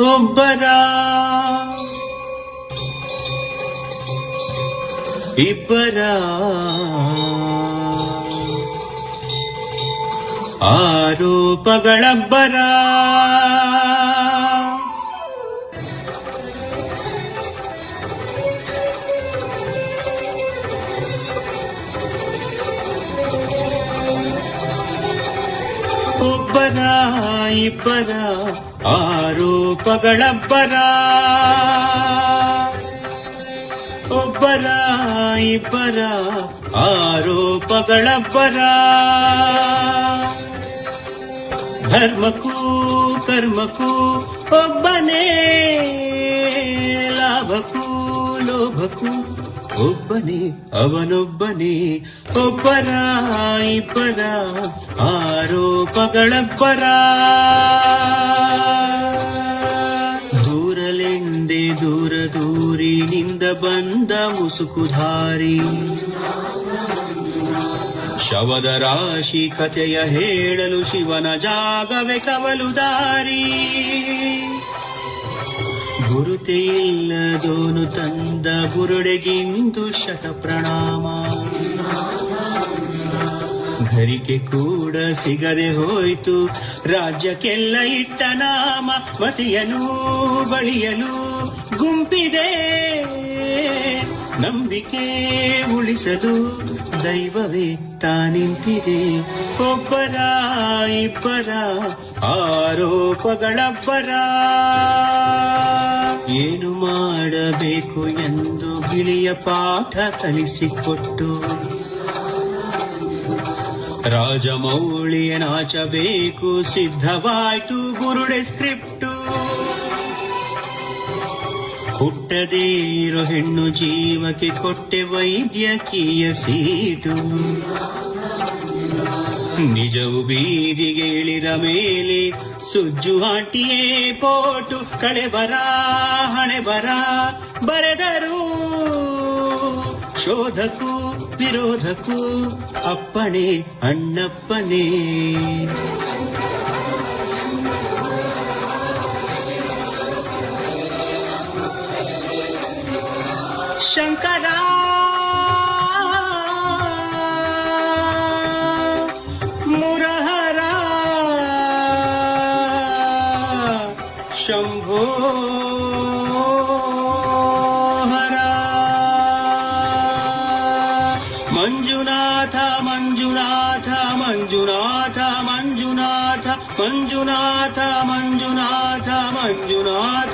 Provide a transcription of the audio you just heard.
ಒಬ್ಬರ. ಇಬ್ಬರ. ಆರೋಪಗಳಬ್ಬರ ಒಬ್ಬರ ಇಬ್ಬರ ಆರೋಪಗಳಬ್ಬರ ಒಬ್ಬರ ಇಬ್ಬರ ಆರೋಪಗಳಬ್ಬರ ಧರ್ಮಕ್ಕೂ ಕರ್ಮಕ್ಕೂ ಒಬ್ಬನೇ ಲಾಭಕ್ಕೂ ಲೋಭಕ್ಕೂ ಒಬ್ಬನೇ, ಅವನೊಬ್ಬನೇ ಒಬ್ಬರ ಇಬ್ಬರ ಆರೋಪಗಳಬ್ಬರ ದೂರಲೆಂದೆ ದೂರ ದೂರಿನಿಂದ ಬಂದ ಮುಸುಕುಧಾರಿ. ಶವದ ರಾಶಿ ಕಥೆಯ ಹೇಳಲು ಶಿವನ ಜಾಗವೇ ಕವಲು ದಾರಿ ಗುರುತೆ ಇಲ್ಲದೋನು ತಂದ ಬುರುಡೆಗಿಂದು ಶತ ಪ್ರಣಾಮ. ಘರಿಕೆ ಕೂಡ ಸಿಗದೆ ಹೋಯ್ತು, ರಾಜ್ಯಕ್ಕೆಲ್ಲ ಇಟ್ಟ ನಾಮ ವಸಿಯಲು ಬಳಿಯಲು ಗುಂಪಿದೆ. ನಂಬಿಕೆ ಉಳಿಸಲು ದೈವವೇ ತಾನಿಂತಿದೆ. ಒಬ್ಬರ ಇಬ್ಬರ ಆರೋಪಗಳಬ್ಬರ ಏನು ಮಾಡಬೇಕು ಎಂದು ಗಿಳಿಯ ಪಾಠ ಕಲಿಸಿಕೊಟ್ಟು. ರಾಜಮೌಳಿಯ ನಾಚಬೇಕು ಸಿದ್ಧವಾಯ್ತು ಗುರುಡೆ ಸ್ಕ್ರಿಪ್ಟು. ಹುಟ್ಟದೇ ಇರೋ ಹೆಣ್ಣು ಜೀವಕ್ಕೆ ಕೊಟ್ಟೆ ವೈದ್ಯಕೀಯ ಸೀಟು. ನಿಜವು ಬೀದಿಗೆ ಇಳಿದ ಮೇಲೆ ಸುಜ್ಜು ಆಂಟಿಯೇ ಪೋಟು ಕಳೆ ಬರ, ಹಣೆ ಬರ, ಬರೆದರು. ಶೋಧಕ್ಕೂ, ವಿರೋಧಕ್ಕೂ, ಅಪ್ಪಣೆ, ಅಣ್ಣಪ್ಪನೇ. ಶಂಕರ शम्भो हर। मञ्जुनाथ मञ्जुनाथ मञ्जुनाथ मञ्जुनाथ मञ्जुनाथ मञ्जुनाथ मञ्जुनाथ